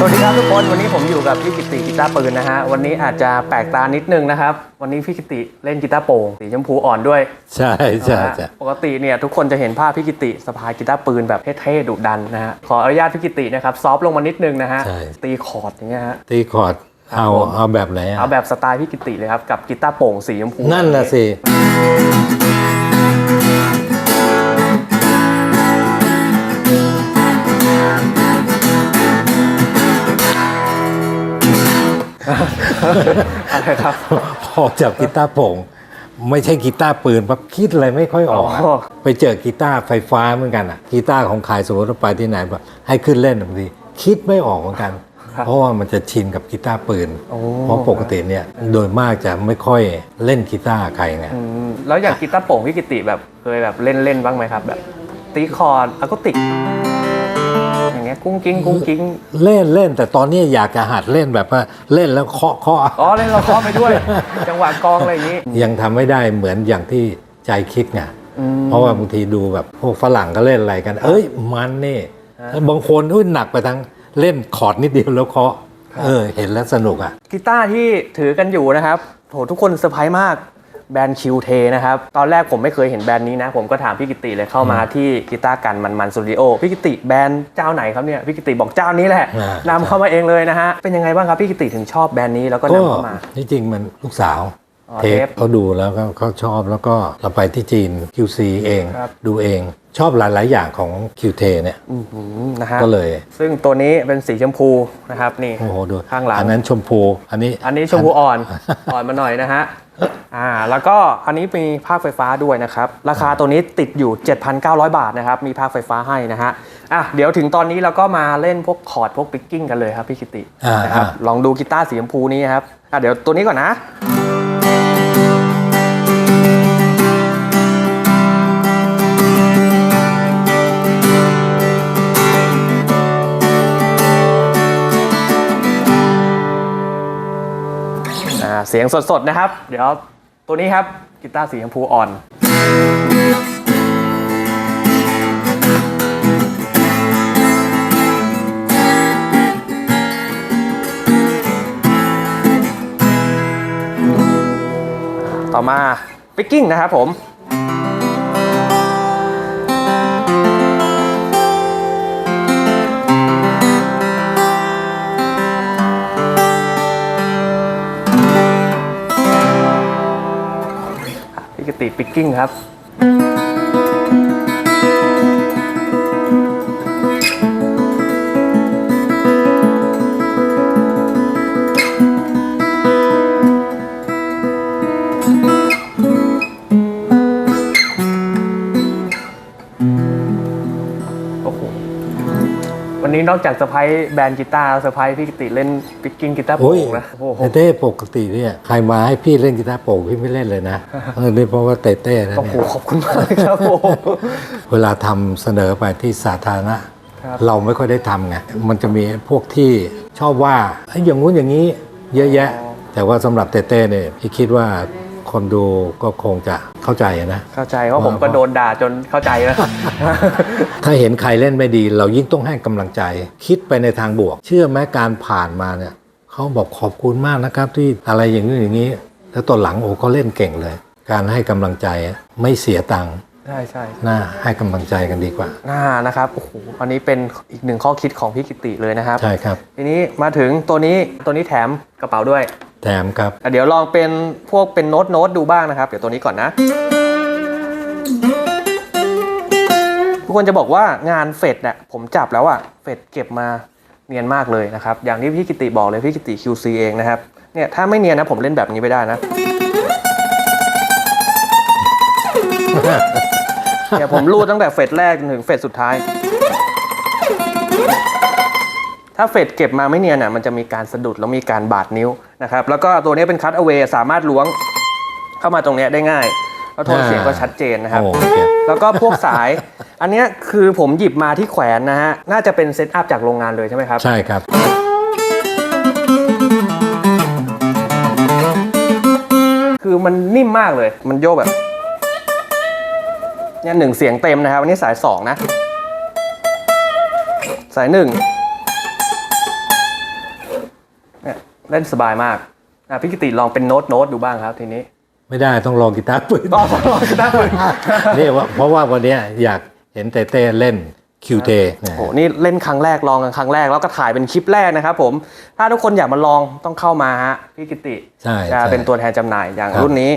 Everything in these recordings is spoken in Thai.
กับพี่กิติกีตาร์ปืนนะฮะวันนี้อาจจะแปลกตานิดนึงนะครับ วันนี้พี่กิติเล่นกีตาร์โปร่งสีชมพูอ่อนด้วยใช่ใช่นะฮะใช่ปกติเนี่ยทุกคนจะเห็นภาพพี่กิติสะพายกีตาร์ปืนแบบเท่ๆดุดันนะฮะขออนุญาตพี่กิตินะครับซอฟต์ลงมานิดนึงนะฮะใช่ ตีคอร์ดอย่างเงี้ยฮะตีคอร์ดเอาผมเอาแบบไหนอะเอาแบบสไตล์พี่กิติเลยครับกับกีตาร์โปร่งสีชมพูนั่นน่ะสิ อะไรครับพอจับกีตาร์โปร่งไม่ใช่กีตาร์ปืนปั๊บคิดอะไรไม่ค่อยออกอะอ๋อไปเจอกีตาร์ไฟฟ้าเหมือนกันอะกีตาร์ของขายสมมติว่าไปที่ไหนแบบให้ขึ้นเล่นบางทีคิดไม่ออกเหมือนกันครับเพราะว่ามันจะชินกับกีตาร์ปืนโอ้เพราะปกติเนี่ยโดยมากจะไม่ค่อยเล่นกีตาร์ใครไงอืมแล้วอย่างกีตาร์โปร่งพี่กิติแบบเคยแบบเล่นเล่นๆบ้างไหมครับ แบบตีคอร์ดอะคูติก อย่างเงี้ยกุ้งกิ้งกุ้งกิ้งเล่นเล่นแต่ตอนนี้อยากจะหัดเล่นแบบว่าเล่นแล้วเคาะเคาะอ๋อเล่นเราเคาะไปด้วย จังหวะกลองอะไรอย่างงี้ ยังทำไม่ได้เหมือนอย่างที่ใจคิดไงอืมเพราะว่าบางทีดูแบบพวกฝรั่งก็เล่นอะไรกัน เอ้ยมันนี่ฮะแล้วบางคนอุ้ยหนักไปทั้งเล่นคอร์ดนิดเดียวแล้วเคาะเออเห็นแล้วสนุกอะกีตาร์ที่ถือกันอยู่นะครับโหทุกคนเซอร์ไพรส์มาก แบรนด์คิวเทนะครับ ตอนแรกผมไม่เคยเห็นแบรนด์นี้นะ ผมก็ถามพี่กิติเลยเข้ามาที่กีตาร์กันมันมันสตูดิโอพี่กิติแบรนด์เจ้าไหนครับเนี่ยพี่กิติบอกเจ้านี้แหละอ่านนำเข้ามาเองเลยนะฮะเป็นยังไงบ้างครับพี่กิติถึงชอบแบรนด์นี้แล้วก็ก็นำเข้ามาที่จริงมันลูกสาวอ๋อเทปเทปเขาดูแล้วก็เขาชอบแล้วก็เราไปที่จีน QC เองครับดูเอง ชอบหลาย ๆ อย่างของ QT เนี่ยอื้อหือนะฮะก็เลย ซึ่งตัวนี้เป็นสีชมพูนะครับนี่โอ้โหดูข้างหลังอันนั้นชมพู อันนี้อันนี้ชมพูอ่อนอ่อนมาหน่อยนะฮะอ่าแล้วก็อันนี้มีภาคไฟฟ้าด้วยนะครับ ราคาตัวนี้ติดอยู่ 7,900 บาทนะครับ มีภาคไฟฟ้าให้นะฮะอะเดี๋ยวถึงตอนนี้เราก็มาเล่นพวกคอร์ดพวกปิกกิ้งกันเลยครับพี่กิติอ่านะครับอ่าลองดูกีตาร์สีชมพูนี้ครับอะเดี๋ยวตัวนี้ก่อนนะ เสียงสดๆนะครับ เดี๋ยวตัวนี้ครับกีตาร์สีชมพูอ่อนต่อมาปิกกิ้งนะครับผม พิกติปิกกิ้งครับ วันนี้นอกจากเซอร์ไพรส์แบรนด์กีตาร์เซอร์ไพรส์พี่กิติเล่นปิกกิ้งกีตาร์โปโอ้ยร่งนะโอ้โหเต้เต้ปกติเนี่ยใครมาให้พี่เล่นกีตาร์โปร่งพี่ไม่เล่นเลยนะ เออนี่เพราะว่าเต้เต้นะโอ้โหเนี่ยขอบคุณมากครับผม เวลาทำเสนอไปที่สาธารณะ ครับ เราไม่ค่อยได้ทำไงมันจะมีพวกที่ชอบว่าเอ้ยอย่างงู้นอย่างนี้เยอะแยะ แต่ว่าสำหรับเต้เต้เนี่ยพี่คิดว่า คนดูก็คงจะเข้าใจนะ เข้าใจว่าผมก็โดนด่าจนเข้าใจแล้ว ถ้าเห็นใครเล่นไม่ดี เรายิ่งต้องให้กำลังใจ คิดไปในทางบวก เชื่อไหมการผ่านมาเนี่ยเขาบอกขอบคุณมากนะครับ ที่อะไรอย่างนี้อย่างนี้ แล้วตอนหลังโอ้เขาเล่นเก่งเลย การให้กำลังใจไม่เสียตังค์ใช่ใช่น่าให้กำลังใจกันดีกว่าน่านะครับโอ้โหอันนี้เป็นอีกหนึ่งข้อคิดของพี่กิติเลยนะครับ ใช่ครับ ทีนี้มาถึงตัวนี้ตัวนี้แถมกระเป๋าด้วย แถมครับอะเดี๋ยวลองเป็นพวกเป็นโน้ตโน้ตดูบ้างนะครับ เดี๋ยวตัวนี้ก่อนนะ ทุกคนจะบอกว่างานเฟดเนี่ยผมจับแล้วอะเฟดเก็บมาเนียนมากเลยนะครับ อย่างที่พี่กิติบอกเลยพี่กิติ QC เองนะครับเนี่ยถ้าไม่เนียนนะผมเล่นแบบนี้ไม่ได้นะเนี่ยผมรูดตั้งแต่เฟดแรกจนถึงเฟดสุดท้าย ถ้าเฟดเก็บมาไม่เนียนอะมันจะมีการสะดุดแล้วมีการบาดนิ้วนะครับแล้วก็ตัวนี้เป็นคัตเอา a y สามารถล้วงเข้ามาตรงเนี้ยได้ง่ายแล้วโทนเสียงก็ชัดเจนนะครับโอ้โอเคแล้วก็พวกสาย อันเนี้ยคือผมหยิบมาที่แขวนนะฮะน่าจะเป็นเซตอัพจากโรงงานเลยใช่ไหมครับ ใช่ครับคือมันนิ่มมากเลย มันโยกแบบเนี่ยหนึ่งเสียงเต็มนะครับ อันนี้สายสองนะ สายหนึ่ง เล่นสบายมากอะพี่กิติลองเป็นโน้ตโน้ตดูบ้างครับทีนี้ไม่ได้ต้องลองกีตาร์ปืน ต้องลองกีตาร์ปืนนี่ว่าเพราะว่าวันเนี้ยอยากเห็นเต้เต้เล่นคิวเทโอ้โหนี่เล่นครั้งแรกลองกันครั้งแรกแล้วก็ถ่ายเป็นคลิปแรกนะครับผม ถ้าทุกคนอยากมาลองต้องเข้ามาฮะพี่กิติใช่จะใช่ เป็นตัวแทนจำหน่ายอย่างครับรุ่นนี้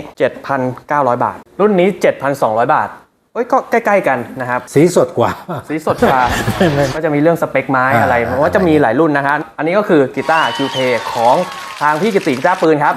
7,900 บาท รุ่นนี้ 7,200 บาท เอ้ยก็ใกล้ๆกันนะครับ สีสดกว่า สีสดกว่า ก็จะมีเรื่องสเปคไม้อะไรอ่าเพราะว่าจะมีหลายรุ่นนะฮะอันนี้ก็คือกีตาร์คิวเทของทางพี่กิติกีตาร์ปืนครับ